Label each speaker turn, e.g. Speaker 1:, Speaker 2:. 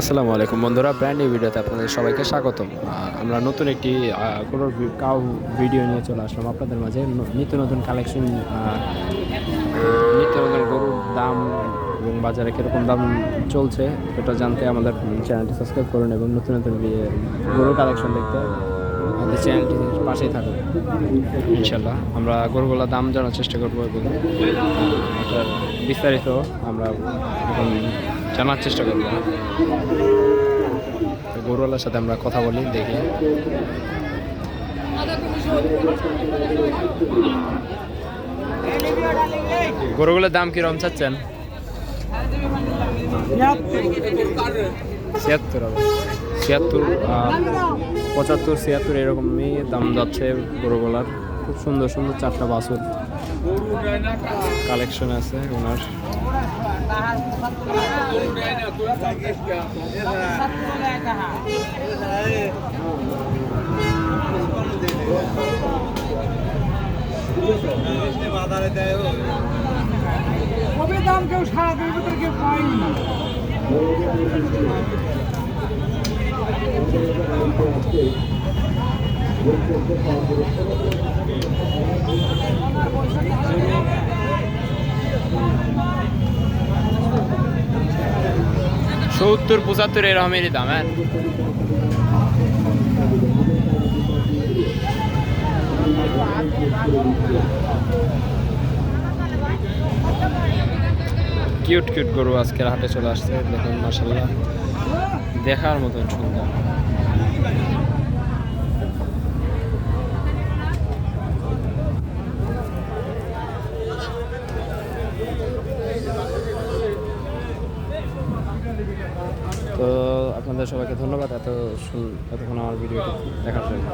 Speaker 1: আসসালামু আলাইকুম বন্ধুরা ব্র্যান্ড নিউ ভিডিওতে আপনাদের সবাইকে স্বাগতম। আহ, আমরা নতুন একটি কোনো কাউ ভিডিও নিয়ে চলে আসলাম আপনাদের মাঝে। নিত্য নতুন কালেকশন নিত্য নতুন গরুর দাম এবং বাজারে কীরকম দাম চলছে এটা জানতে আমাদের চ্যানেলটি সাবস্ক্রাইব করুন এবং নতুন নতুন গরুর কালেকশন দেখতে আমাদের চ্যানেলটি পাশেই থাকুন। ইনশাল্লাহ আমরা গরুগুলোর দাম জানার চেষ্টা করব এবং বিস্তারিত আমরা জানার চেষ্টা করব। গরুওয়ালার সাথে আমরা কথা বলি, দেখি। গরুগুলোর দাম কীরকম চাচ্ছেন? ছিয়াত্তর ছিয়াত্তর পঁচাত্তর, ছিয়াত্তর এরকমই দাম যাচ্ছে গরুগুলার। খুব সুন্দর সুন্দর চারটা বাছুর কালেকশন আছে ওনার।
Speaker 2: কবে দাম কেউ সারা দিনের ভিতরে কেউ পায়নি
Speaker 1: সত্তর পঁচাত্তর এরকমেরই দাম হ্যাঁ। কিউট কিউট গরু আজকের হাটে চলে আসছে, দেখুন মাসাল্লাহ দেখার মতন সুন্দর। তো আপনাদের সবাইকে ধন্যবাদ এত এতক্ষণ আমার ভিডিওটি দেখার জন্য।